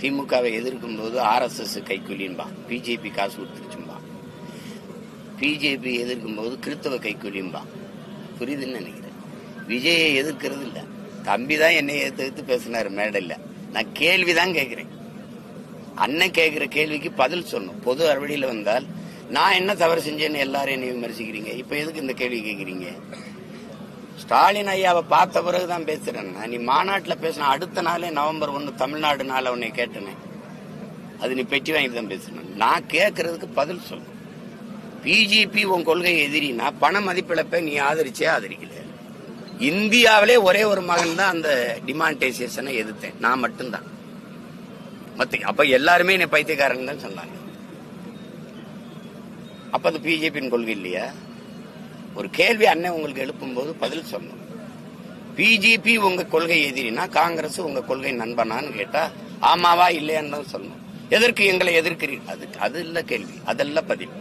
திமுகவை எதிர்க்கும் போது ஆர்எஸ்எஸ் கைக்கூலின்பான் பிஜேபி காசு கொடுத்துருச்சும்பா பிஜேபி எதிர்க்கும் போது கிறிஸ்தவ கைக்கூலின்பான் புரியுதுன்னு நினைக்கிறேன். விஜயை எதிர்க்கிறது இல்லை. தம்பி தான் என்னை எடுத்து எடுத்து பேசினார் மேடையில். நான் கேள்வி தான் கேட்குறேன். அண்ணன் கேட்குற கேள்விக்கு பதில் சொல்லணும். பொது அறுவடையில் வந்தால் நான் என்ன தவறு செஞ்சேன்னு எல்லாரும் என்னை விமர்சிக்கிறீங்க? இப்போ எதுக்கு இந்த கேள்வி கேட்குறீங்க? ஸ்டாலின் ஐயாவை பார்த்த பிறகு தான் பேசுறேன். நீ மாநாட்டில் பேசின அடுத்த நாளே நவம்பர் ஒன்று தமிழ்நாடு நாள் உன்னை கேட்டேனே. அது நீ பெட்டி வாங்கி தான் பேசணும். நான் கேட்கறதுக்கு பதில் சொல்லு பிஜேபி உன் கொள்கை எதிரினா பண மதிப்பிழப்பை நீ ஆதரிச்சே ஆதரிக்கல. இந்தியாவிலே ஒரே ஒரு மகன் தான் அந்த டிமான்டைசேஷனை எதிர்த்தேன். நான் மட்டும்தான். மத்த அப்ப எல்லாருமே என்னை பைத்தியக்காரன் தான் சொன்னாங்க. அப்ப அது பிஜேபியின் கொள்கை இல்லையா? ஒரு கேள்வி அண்ணன் உங்களுக்கு எழுப்பும்போது பதில் சொல்லணும். பிஜேபி உங்க கொள்கை எதிரினா காங்கிரஸ் உங்க கொள்கை நண்பனான்னு கேட்டா ஆமாவா இல்லையான்னு தான் சொல்லணும். எதற்கு எங்களை எதிர்க்கிறீர்கள் அது அது இல்ல கேள்வி. அதெல்லாம் பதில்.